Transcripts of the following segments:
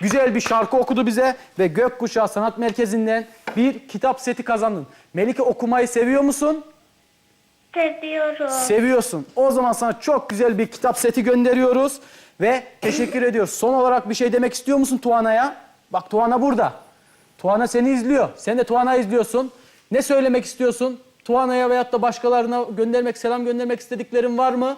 güzel bir şarkı okudu bize ve Gökkuşağı Sanat Merkezi'nden bir kitap seti kazandın. Melike okumayı seviyor musun? Seviyorum. Seviyorsun. O zaman sana çok güzel bir kitap seti gönderiyoruz ve teşekkür ediyoruz. Son olarak bir şey demek istiyor musun Tuana'ya? Bak Tuana burada. Tuana seni izliyor. Sen de Tuana'yı izliyorsun. Ne söylemek istiyorsun? Tuana'ya veyahut da başkalarına göndermek, selam göndermek istediklerin var mı?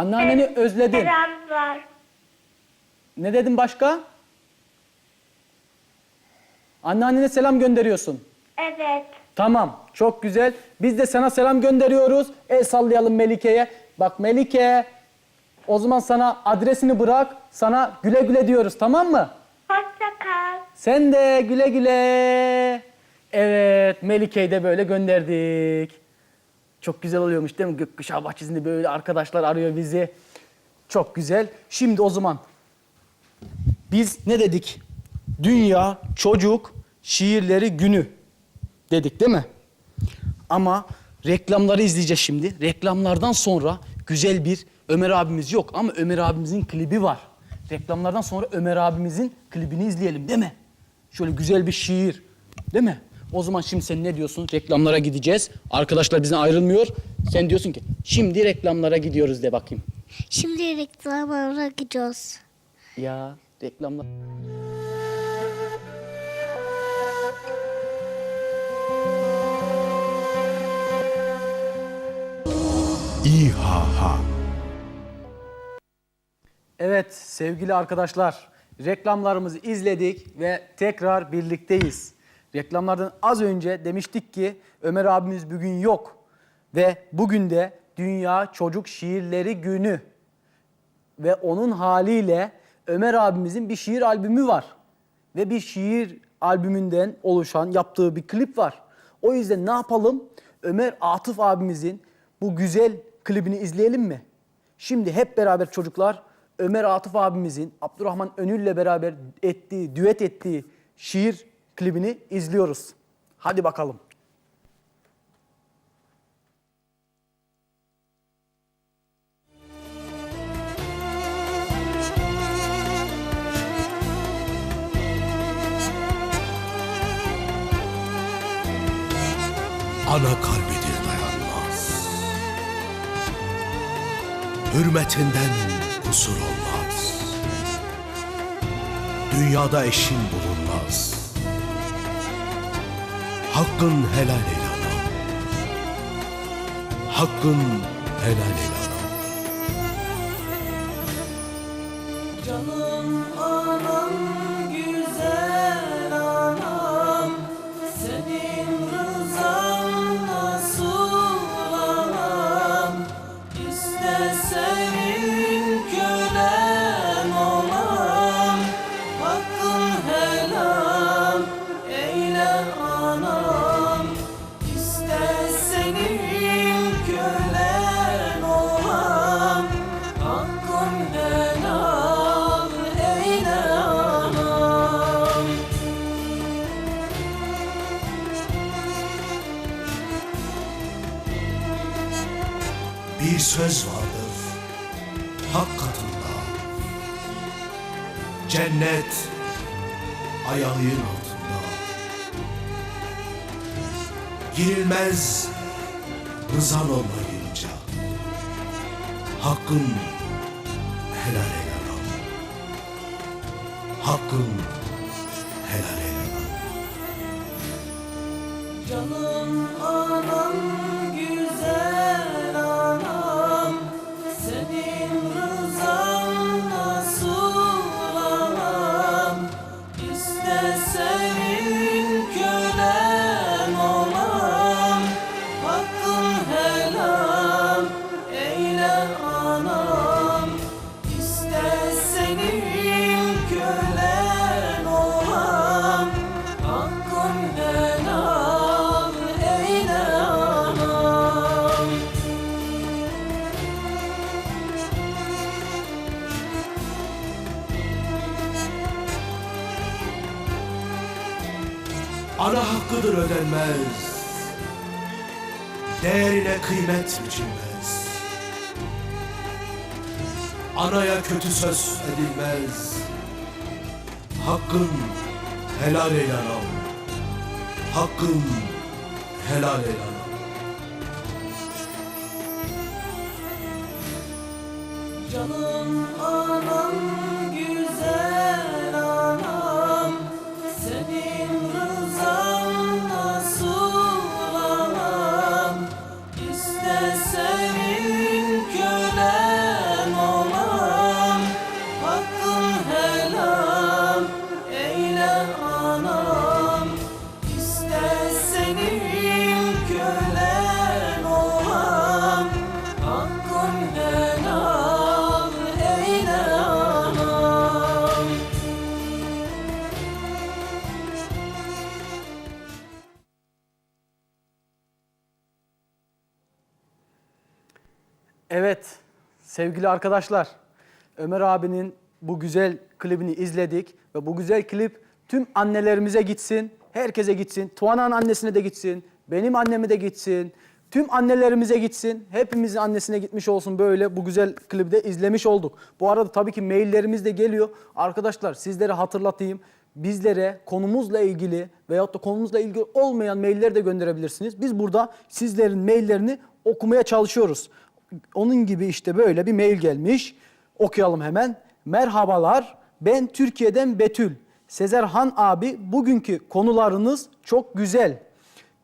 Anneanneni özledin. selam var. Ne dedin başka? Anneannene selam gönderiyorsun. Evet. Tamam, çok güzel. Biz de sana selam gönderiyoruz. El sallayalım Melike'ye. Bak Melike, o zaman sana adresini bırak. Sana güle güle diyoruz, tamam mı? Hoşça kal. Sen de güle güle. Evet, Melike'yi de böyle gönderdik. Çok güzel oluyormuş değil mi? Gökkuşağı bahçesinde böyle arkadaşlar arıyor bizi. Çok güzel. Şimdi o zaman biz ne dedik? Dünya Çocuk Şiirleri Günü dedik değil mi? Ama reklamları izleyeceğiz şimdi. Reklamlardan sonra güzel bir Ömer abimiz yok ama Ömer abimizin klibi var. Reklamlardan sonra Ömer abimizin klibini izleyelim değil mi? Şöyle güzel bir şiir değil mi? O zaman şimdi sen ne diyorsun? Reklamlara gideceğiz. Arkadaşlar bizden ayrılmıyor. Sen diyorsun ki şimdi reklamlara gidiyoruz de bakayım. Şimdi reklamlara gidiyoruz. Ya reklamlar... İHA Evet sevgili arkadaşlar, reklamlarımızı izledik ve tekrar birlikteyiz. Reklamlardan az önce demiştik ki Ömer abimiz bugün yok ve bugün de Dünya Çocuk Şiirleri Günü ve onun haliyle Ömer abimizin bir şiir albümü var ve bir şiir albümünden oluşan yaptığı bir klip var. O yüzden ne yapalım? Ömer Atıf abimizin bu güzel klibini izleyelim mi? Şimdi hep beraber çocuklar Ömer Atıf abimizin Abdurrahman Önül'le beraber ettiği, düet ettiği şiir klibini izliyoruz. Hadi bakalım. Ana kalbidir dayanmaz Hürmetinden kusur olmaz Dünyada eşin bulunmaz Hakkın helal eyle anam Hakkın helal eyle anam Canım anam Bir söz vardır. Hak katında. Cennet ayağın altında. Girilmez rızan olmayınca. Hakkın helal eyle anam Hakkın hakkıdır ödenmez değerine kıymet biçilmez. Anaya kötü söz edilmez. Hakkın helal eyle anam. Hakkın helal eyle anam. Canım anam Evet sevgili arkadaşlar Ömer abinin bu güzel klibini izledik ve bu güzel klip tüm annelerimize gitsin, herkese gitsin. Tuana'nın annesine de gitsin, benim anneme de gitsin, tüm annelerimize gitsin. Hepimizin annesine gitmiş olsun böyle bu güzel klibi de izlemiş olduk. Bu arada tabii ki maillerimiz de geliyor. Arkadaşlar sizlere hatırlatayım. Bizlere konumuzla ilgili veyahut da konumuzla ilgili olmayan mailler de gönderebilirsiniz. Biz burada sizlerin maillerini okumaya çalışıyoruz. Onun gibi işte böyle bir mail gelmiş. Okuyalım hemen. Merhabalar, ben Türkiye'den Betül. Sezer Han abi, bugünkü konularınız çok güzel.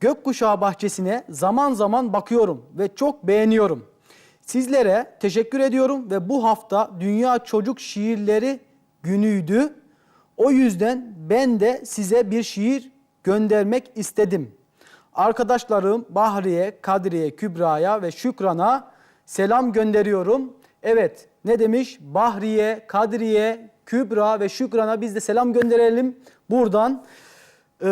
Gökkuşağı bahçesine zaman zaman bakıyorum ve çok beğeniyorum. Sizlere teşekkür ediyorum ve bu hafta Dünya Çocuk Şiirleri günüydü. O yüzden ben de size bir şiir göndermek istedim. Arkadaşlarım Bahriye, Kadriye, Kübra'ya ve Şükran'a selam gönderiyorum. Evet ne demiş? Bahriye, Kadriye, Kübra ve Şükran'a biz de selam gönderelim buradan. Ee,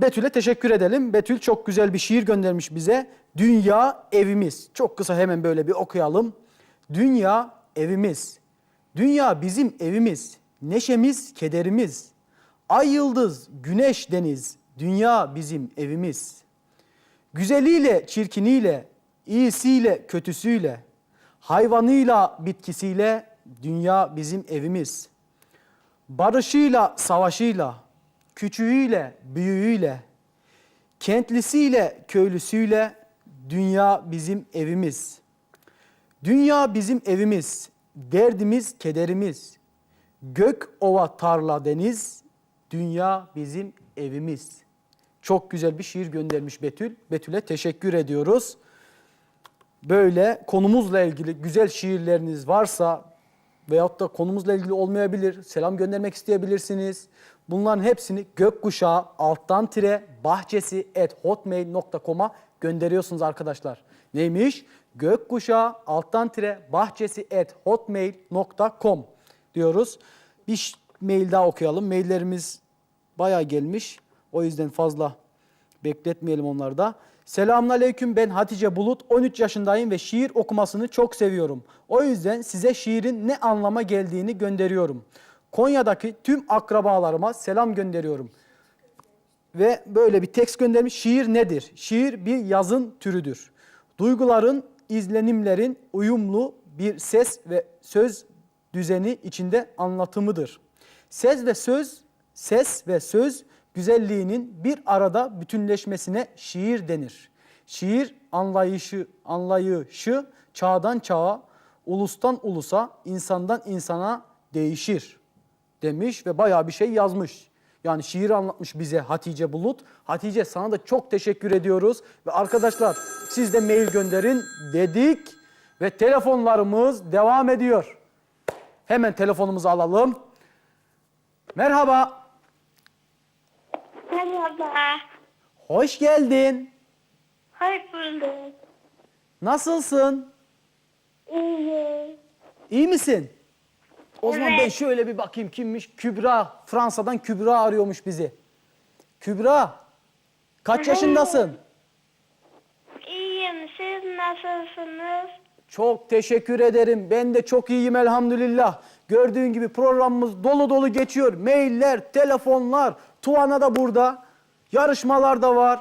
Betül'e teşekkür edelim. Betül çok güzel bir şiir göndermiş bize. Dünya evimiz. Çok kısa hemen böyle bir okuyalım. Dünya evimiz. Dünya bizim evimiz. Neşemiz, kederimiz. Ay yıldız, güneş deniz. Dünya bizim evimiz. Güzeliyle, çirkiniyle, iyisiyle, kötüsüyle, hayvanıyla, bitkisiyle dünya bizim evimiz. Barışıyla, savaşıyla, küçüğüyle, büyüğüyle, kentlisiyle, köylüsüyle dünya bizim evimiz. Dünya bizim evimiz, derdimiz, kederimiz. Gök, ova, tarla, deniz, dünya bizim evimiz. Çok güzel bir şiir göndermiş Betül. Betül'e teşekkür ediyoruz. Böyle konumuzla ilgili güzel şiirleriniz varsa veyahut da konumuzla ilgili olmayabilir, selam göndermek isteyebilirsiniz. Bunların hepsini gökkuşağı alttan tire bahçesi at hotmail.com'a gönderiyorsunuz arkadaşlar. Neymiş? Gökkuşağı alttan tire bahçesi at hotmail.com diyoruz. Bir mail daha okuyalım. Maillerimiz bayağı gelmiş. O yüzden fazla bekletmeyelim onları da. Selamünaleyküm ben Hatice Bulut. 13 yaşındayım ve şiir okumasını çok seviyorum. O yüzden size şiirin ne anlama geldiğini gönderiyorum. Konya'daki tüm akrabalarıma selam gönderiyorum. Ve böyle bir tekst göndermiş. Şiir nedir? Şiir bir yazın türüdür. Duyguların, izlenimlerin uyumlu bir ses ve söz düzeni içinde anlatımıdır. Ses ve söz, ses ve söz güzelliğinin bir arada bütünleşmesine şiir denir. Şiir anlayışı, anlayışı çağdan çağa, ulustan ulusa, insandan insana değişir demiş ve bayağı bir şey yazmış. Yani şiir anlatmış bize Hatice Bulut. Hatice sana da çok teşekkür ediyoruz. Ve arkadaşlar siz de mail gönderin dedik. Ve telefonlarımız devam ediyor. Hemen telefonumuzu alalım. Merhaba. Merhaba. Hoş geldin. Hoş bulduk. Nasılsın? İyi. İyi misin? O zaman Evet. ben şöyle bir bakayım kimmiş? Kübra. Fransa'dan Kübra arıyormuş bizi. Kübra. Kaç yaşındasın? İyiyim. Siz nasılsınız? Çok teşekkür ederim. Ben de çok iyiyim elhamdülillah. Gördüğün gibi programımız dolu dolu geçiyor. Mailler, telefonlar, Tuana da burada. Yarışmalar da var.